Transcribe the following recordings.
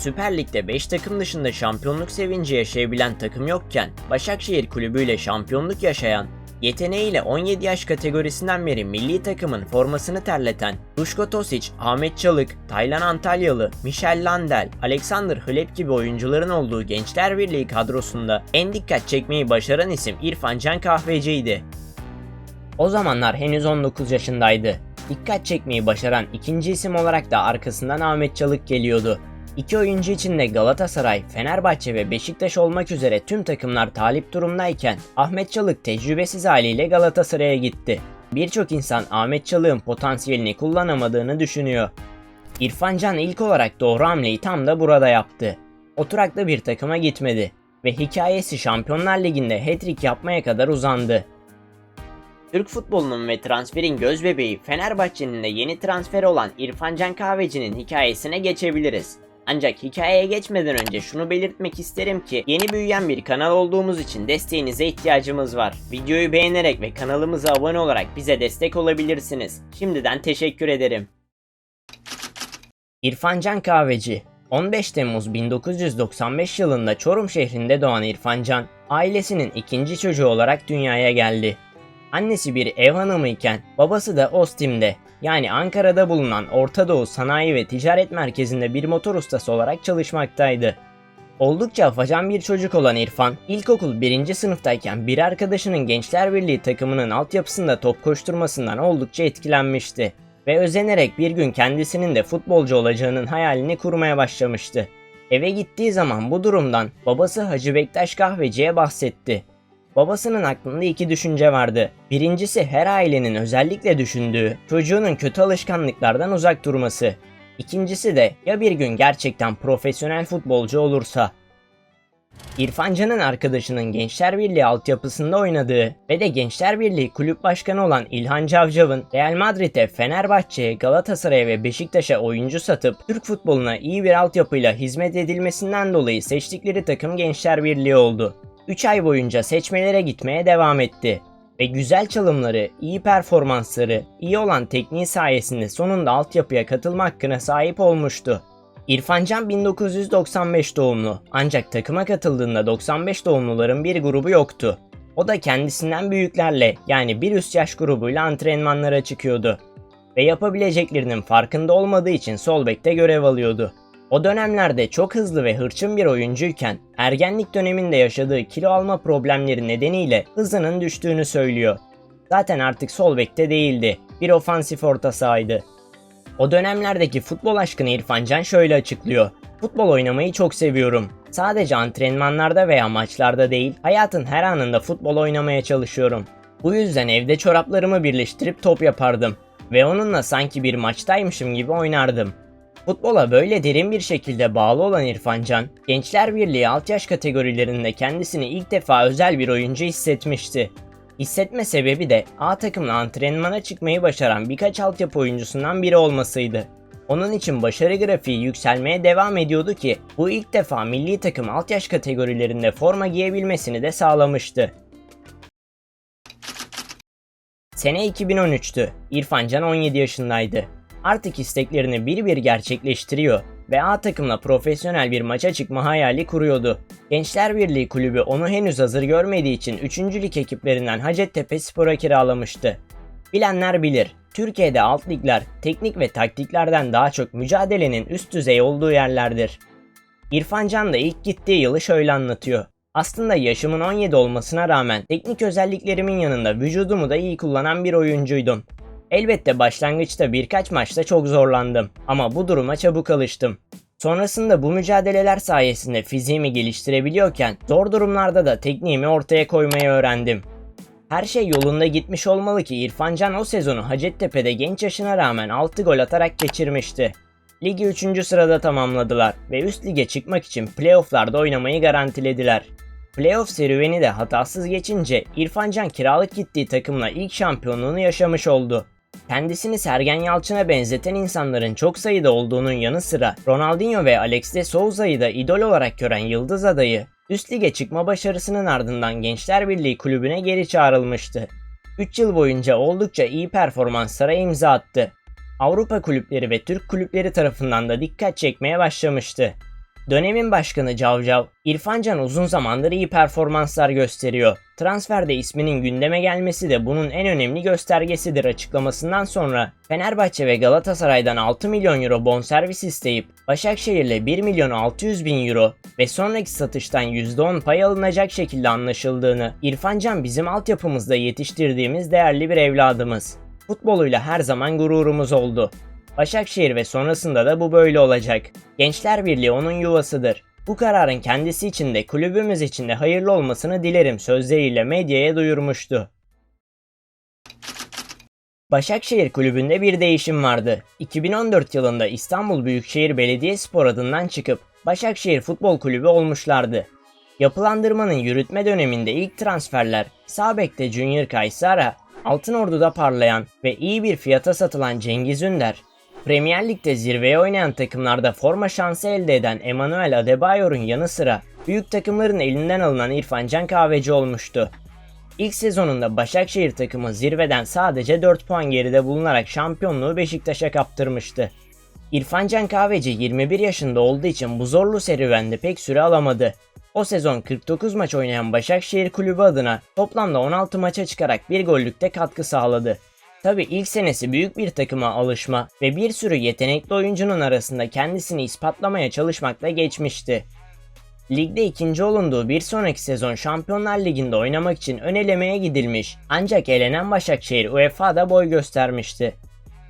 Süper Lig'de 5 takım dışında şampiyonluk sevinci yaşayabilen takım yokken Başakşehir kulübüyle şampiyonluk yaşayan, yeteneğiyle 17 yaş kategorisinden beri milli takımın formasını terleten Duško Tosic, Ahmet Çalık, Taylan Antalyalı, Michel Landel, Alexander Hleb gibi oyuncuların olduğu Gençler Birliği kadrosunda en dikkat çekmeyi başaran isim İrfan Can Kahveci'ydi. O zamanlar henüz 19 yaşındaydı. Dikkat çekmeyi başaran ikinci isim olarak da arkasından Ahmet Çalık geliyordu. İki oyuncu için de Galatasaray, Fenerbahçe ve Beşiktaş olmak üzere tüm takımlar talip durumdayken Ahmet Çalık tecrübesiz haliyle Galatasaray'a gitti. Birçok insan Ahmet Çalık'ın potansiyelini kullanamadığını düşünüyor. İrfan Can ilk olarak doğru hamleyi tam da burada yaptı. Oturaklı bir takıma gitmedi ve hikayesi Şampiyonlar Ligi'nde hat-trick yapmaya kadar uzandı. Türk futbolunun ve transferin gözbebeği Fenerbahçe'nin de yeni transfer olan İrfan Can Kahveci'nin hikayesine geçebiliriz. Ancak hikayeye geçmeden önce şunu belirtmek isterim ki yeni büyüyen bir kanal olduğumuz için desteğinize ihtiyacımız var. Videoyu beğenerek ve kanalımıza abone olarak bize destek olabilirsiniz. Şimdiden teşekkür ederim. İrfan Can Kahveci 15 Temmuz 1995 yılında Çorum şehrinde doğan İrfan Can, ailesinin ikinci çocuğu olarak dünyaya geldi. Annesi bir ev hanımı iken babası da Ostim'de yani Ankara'da bulunan Orta Doğu Sanayi ve Ticaret Merkezi'nde bir motor ustası olarak çalışmaktaydı. Oldukça afacan bir çocuk olan İrfan, ilkokul 1. sınıftayken bir arkadaşının Gençler Birliği takımının altyapısında top koşturmasından oldukça etkilenmişti ve özenerek bir gün kendisinin de futbolcu olacağının hayalini kurmaya başlamıştı. Eve gittiği zaman bu durumdan babası Hacı Bektaş Kahveci'ye bahsetti. Babasının aklında iki düşünce vardı. Birincisi her ailenin özellikle düşündüğü çocuğunun kötü alışkanlıklardan uzak durması. İkincisi de ya bir gün gerçekten profesyonel futbolcu olursa. İrfan Can'ın arkadaşının Gençler Birliği altyapısında oynadığı ve de Gençler Birliği kulüp başkanı olan İlhan Cavcav'ın Real Madrid'e, Fenerbahçe'ye, Galatasaray'a ve Beşiktaş'a oyuncu satıp Türk futboluna iyi bir altyapıyla hizmet edilmesinden dolayı seçtikleri takım Gençler Birliği oldu. 3 ay boyunca seçmelere gitmeye devam etti ve güzel çalımları, iyi performansları, iyi olan tekniği sayesinde sonunda altyapıya katılma hakkına sahip olmuştu. İrfan Can 1995 doğumlu ancak takıma katıldığında 95 doğumluların bir grubu yoktu. O da kendisinden büyüklerle yani bir üst yaş grubuyla antrenmanlara çıkıyordu ve yapabileceklerinin farkında olmadığı için sol bekte görev alıyordu. O dönemlerde çok hızlı ve hırçın bir oyuncuyken ergenlik döneminde yaşadığı kilo alma problemleri nedeniyle hızının düştüğünü söylüyor. Zaten artık sol bekte değildi. Bir ofansif orta sahaydı. O dönemlerdeki futbol aşkını İrfan Can şöyle açıklıyor. Futbol oynamayı çok seviyorum. Sadece antrenmanlarda veya maçlarda değil, hayatın her anında futbol oynamaya çalışıyorum. Bu yüzden evde çoraplarımı birleştirip top yapardım ve onunla sanki bir maçtaymışım gibi oynardım. Futbola böyle derin bir şekilde bağlı olan İrfan Can, Gençler Birliği alt yaş kategorilerinde kendisini ilk defa özel bir oyuncu hissetmişti. Hissetme sebebi de A takımla antrenmana çıkmayı başaran birkaç altyapı oyuncusundan biri olmasıydı. Onun için başarı grafiği yükselmeye devam ediyordu ki bu ilk defa milli takım alt yaş kategorilerinde forma giyebilmesini de sağlamıştı. Sene 2013'tü. İrfan Can 17 yaşındaydı artık isteklerini bir bir gerçekleştiriyor ve A takımla profesyonel bir maça çıkma hayali kuruyordu. Gençler Birliği kulübü onu henüz hazır görmediği için 3. lig ekiplerinden Hacettepe Spor'a kiralamıştı. Bilenler bilir, Türkiye'de alt ligler teknik ve taktiklerden daha çok mücadelenin üst düzey olduğu yerlerdir. İrfan Can da ilk gittiği yılı şöyle anlatıyor. Aslında yaşımın 17 olmasına rağmen teknik özelliklerimin yanında vücudumu da iyi kullanan bir oyuncuydum. Elbette başlangıçta birkaç maçta çok zorlandım ama bu duruma çabuk alıştım. Sonrasında bu mücadeleler sayesinde fiziğimi geliştirebiliyorken zor durumlarda da tekniğimi ortaya koymayı öğrendim. Her şey yolunda gitmiş olmalı ki İrfan Can o sezonu Hacettepe'de genç yaşına rağmen 6 gol atarak geçirmişti. Ligi 3. sırada tamamladılar ve üst lige çıkmak için playofflarda oynamayı garantilediler. Playoff serüveni de hatasız geçince İrfan Can kiralık gittiği takımla ilk şampiyonluğunu yaşamış oldu. Kendisini Sergen Yalçın'a benzeten insanların çok sayıda olduğunun yanı sıra Ronaldinho ve Alex de Souza'yı da idol olarak gören yıldız adayı, üst lige çıkma başarısının ardından Gençler Birliği kulübüne geri çağrılmıştı. 3 yıl boyunca oldukça iyi performanslara imza attı. Avrupa kulüpleri ve Türk kulüpleri tarafından da dikkat çekmeye başlamıştı. Dönemin başkanı Cavcav, İrfan Can uzun zamandır iyi performanslar gösteriyor. Transferde isminin gündeme gelmesi de bunun en önemli göstergesidir açıklamasından sonra Fenerbahçe ve Galatasaray'dan 6 milyon euro bonservis isteyip Başakşehir'le 1 milyon 600 bin euro ve sonraki satıştan %10 pay alınacak şekilde anlaşıldığını, İrfan Can bizim altyapımızda yetiştirdiğimiz değerli bir evladımız. Futboluyla her zaman gururumuz oldu. Başakşehir ve sonrasında da bu böyle olacak. Gençler Birliği onun yuvasıdır. Bu kararın kendisi için de kulübümüz için de hayırlı olmasını dilerim sözleriyle medyaya duyurmuştu. Başakşehir Kulübü'nde bir değişim vardı. 2014 yılında İstanbul Büyükşehir Belediyespor adından çıkıp Başakşehir Futbol Kulübü olmuşlardı. Yapılandırmanın yürütme döneminde ilk transferler Sabek'te Junior Kaysara, Altınordu'da parlayan ve iyi bir fiyata satılan Cengiz Ünder, Premier Lig'de zirveye oynayan takımlarda forma şansı elde eden Emmanuel Adebayor'un yanı sıra büyük takımların elinden alınan İrfan Can Kahveci olmuştu. İlk sezonunda Başakşehir takımı zirveden sadece 4 puan geride bulunarak şampiyonluğu Beşiktaş'a kaptırmıştı. İrfan Can Kahveci 21 yaşında olduğu için bu zorlu serüvende pek süre alamadı. O sezon 49 maç oynayan Başakşehir Kulübü adına toplamda 16 maça çıkarak bir gollükte katkı sağladı. Tabi ilk senesi büyük bir takıma alışma ve bir sürü yetenekli oyuncunun arasında kendisini ispatlamaya çalışmakla geçmişti. Ligde ikinci olunduğu bir sonraki sezon Şampiyonlar Ligi'nde oynamak için ön elemeye gidilmiş ancak elenen Başakşehir UEFA'da boy göstermişti.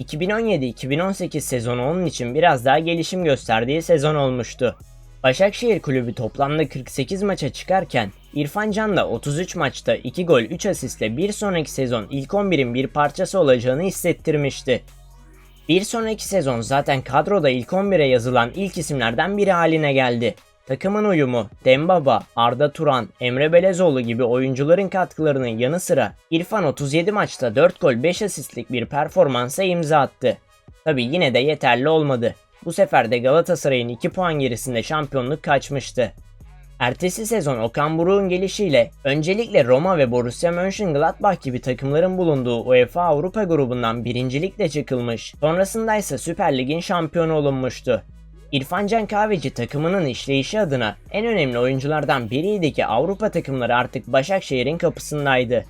2017-2018 sezonu onun için biraz daha gelişim gösterdiği sezon olmuştu. Başakşehir Kulübü toplamda 48 maça çıkarken İrfan Can da 33 maçta 2 gol 3 asistle bir sonraki sezon ilk 11'in bir parçası olacağını hissettirmişti. Bir sonraki sezon zaten kadroda ilk 11'e yazılan ilk isimlerden biri haline geldi. Takımın uyumu, Dembaba, Arda Turan, Emre Belezoğlu gibi oyuncuların katkılarının yanı sıra İrfan 37 maçta 4 gol 5 asistlik bir performansa imza attı. Tabi yine de yeterli olmadı. Bu sefer de Galatasaray'ın 2 puan gerisinde şampiyonluk kaçmıştı. Ertesi sezon Okan Buruk'un gelişiyle öncelikle Roma ve Borussia Mönchengladbach gibi takımların bulunduğu UEFA Avrupa grubundan birincilikle çıkılmış, sonrasında ise Süper Lig'in şampiyonu olunmuştu. İrfan Can Kahveci takımının işleyişi adına en önemli oyunculardan biriydi ki Avrupa takımları artık Başakşehir'in kapısındaydı.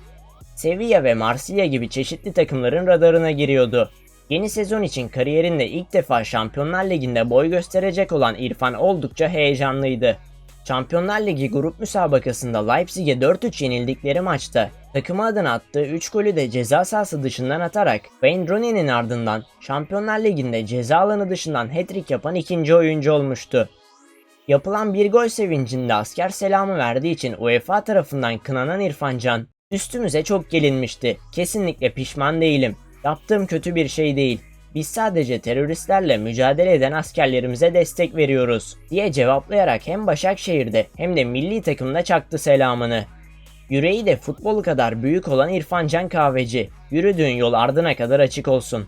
Sevilla ve Marsilya gibi çeşitli takımların radarına giriyordu. Yeni sezon için kariyerinde ilk defa Şampiyonlar Ligi'nde boy gösterecek olan İrfan oldukça heyecanlıydı. Şampiyonlar Ligi grup müsabakasında Leipzig'e 4-3 yenildikleri maçta takımı adına attığı 3 golü de ceza sahası dışından atarak Wayne Rooney'nin ardından Şampiyonlar Ligi'nde ceza alanı dışından hat-trick yapan ikinci oyuncu olmuştu. Yapılan bir gol sevincinde asker selamı verdiği için UEFA tarafından kınanan İrfan Can, üstümüze çok gelinmişti. Kesinlikle pişman değilim. Yaptığım kötü bir şey değil. Biz sadece teröristlerle mücadele eden askerlerimize destek veriyoruz diye cevaplayarak hem Başakşehir'de hem de milli takımda çaktı selamını. Yüreği de futbol kadar büyük olan İrfan Can Kahveci. Yürüdüğün yol ardına kadar açık olsun.